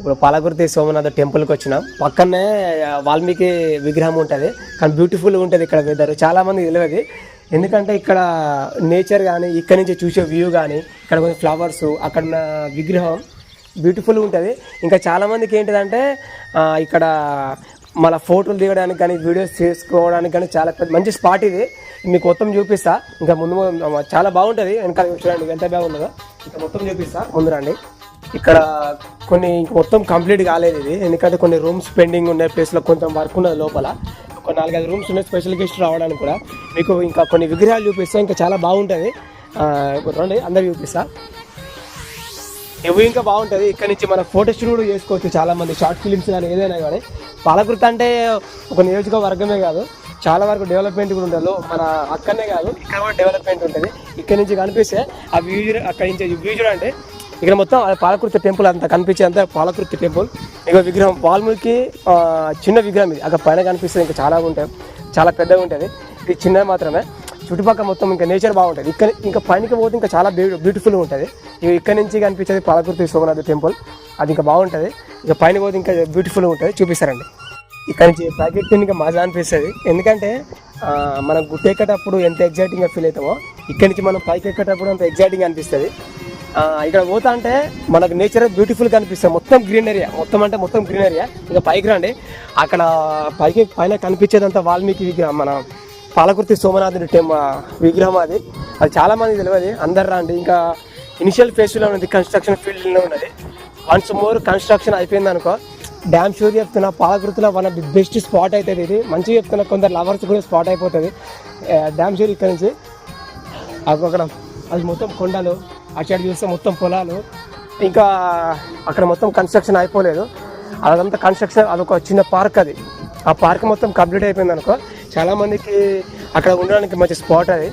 ఇప్పుడు పాలకుర్తి సోమనాథ టెంపుల్కి వచ్చినాం. పక్కనే వాల్మీకి విగ్రహం ఉంటుంది. కానీ బ్యూటిఫుల్గా ఉంటుంది ఇక్కడ వెదర్ చాలామంది తెలియదు. ఎందుకంటే ఇక్కడ నేచర్ కానీ ఇక్కడ నుంచి చూసే వ్యూ కానీ ఇక్కడ కొన్ని ఫ్లవర్స్ అక్కడ ఉన్న విగ్రహం బ్యూటిఫుల్గా ఉంటుంది. ఇంకా చాలామందికి ఏంటిదంటే ఇక్కడ మన ఫోటోలు దిగడానికి కానీ వీడియోస్ చేసుకోవడానికి కానీ చాలా పెద్ద మంచి స్పాట్ ఇది. మీకు మొత్తం చూపిస్తా. ఇంకా ముందు ముందు చాలా బాగుంటుంది. వెనకాల చూడండి ఎంత బాగుందో. ఇంకా మొత్తం చూపిస్తా. ముందు రండి. ఇక్కడ కొన్ని ఇంక మొత్తం కంప్లీట్ కాలేదు ఇది. ఎందుకంటే కొన్ని రూమ్స్ పెండింగ్ ఉన్నాయి ప్లేస్లో కొంచెం వర్క్ ఉన్నది లోపల. ఒక నాలుగైదు రూమ్స్ ఉన్నాయి స్పెషల్ గెస్ట్ రావడానికి కూడా. మీకు ఇంకా కొన్ని విగ్రహాలు చూపిస్తా ఇంకా చాలా బాగుంటుంది. రండి అందరు చూపిస్తా. ఇవి ఇంకా బాగుంటుంది. ఇక్కడ నుంచి మన ఫోటో షూట్ కూడా చేసుకోవచ్చు చాలా మంది షార్ట్ ఫిలిమ్స్ కానీ ఏదైనా కానీ. పాలకృత అంటే ఒక నియోజకవర్గమే కాదు చాలా వరకు డెవలప్మెంట్ కూడా ఉంటుంది. మన అక్కడనే కాదు ఇక్కడ కూడా డెవలప్మెంట్ ఉంటుంది. ఇక్కడ నుంచి కనిపిస్తే ఆ వ్యూ అక్కడ నుంచి వ్యూ చూడండి. ఇక్కడ మొత్తం పాలకృతి టెంపుల్ అంత కనిపించే అంత పాలకృతి టెంపుల్. ఇక విగ్రహం వాల్మీకి చిన్న విగ్రహం ఇది. అక్కడ పైన కనిపిస్తుంది ఇంకా చాలా ఉంటాయి చాలా పెద్దగా ఉంటుంది. ఇది చిన్నది మాత్రమే. చుట్టుపక్కల మొత్తం ఇంకా నేచర్ బాగుంటుంది. ఇక్కడ ఇంకా పైనకి పోతే ఇంకా చాలా బ్యూ బ్యూటిఫుల్గా ఉంటుంది. ఇక ఇక్కడ నుంచి కనిపించేది పాలకుర్తి సోమనాథ టెంపుల్. అది ఇంకా బాగుంటుంది. ఇక పైన పోతే ఇంకా బ్యూటిఫుల్గా ఉంటుంది. చూపిస్తారండి ఇక్కడ నుంచి ప్యాకెట్ ఇంకా మజా అనిపిస్తుంది. ఎందుకంటే మనం గుట్టెక్కేటప్పుడు ఎంత ఎగ్జైటింగ్గా ఫీల్ అవుతామో ఇక్కడ నుంచి మనం పైకి ఎక్కేటప్పుడు అంత ఎగ్జైటింగ్ అనిపిస్తుంది. ఇక్కడ పోతా అంటే మనకు నేచర్ బ్యూటిఫుల్గా అనిపిస్తుంది. మొత్తం గ్రీన్ ఏరియా మొత్తం అంటే మొత్తం గ్రీన్ ఏరియా ఇంకా పైకి రండి. అక్కడ పైకి పైన కనిపించేదంతా వాల్మీకి విగ్రహం. మన పాలకుర్తి సోమనాథుడి టెం విగ్రహం అది. అది చాలా మంది తెలియదు. అందరు రండి. ఇంకా ఇనిషియల్ ఫేజ్లో ఉన్నది కన్స్ట్రక్షన్ ఫీల్డ్లో ఉన్నది. వన్స్ మోర్ కన్స్ట్రక్షన్ అయిపోయింది అనుకో డ్యామ్ షూర్ చెప్తున్నా పాలకృతిలో one of the best spot అవుతుంది ఇది. మంచిగా చెప్తున్నా కొందరు లవర్స్ కూడా స్పాట్ అయిపోతుంది డ్యామ్ షూర్ ఇక్కడ నుంచి. అక్కడ అది మొత్తం కొండలు అటు సైడ్ చూస్తే మొత్తం పొలాలు. ఇంకా అక్కడ మొత్తం కన్స్ట్రక్షన్ అయిపోలేదు. అదంతా కన్స్ట్రక్షన్ అదొక చిన్న పార్క్ అది. ఆ పార్క్ మొత్తం కంప్లీట్ అయిపోయింది అనుకో చాలామందికి అక్కడ ఉండడానికి మంచి స్పాట్ అది.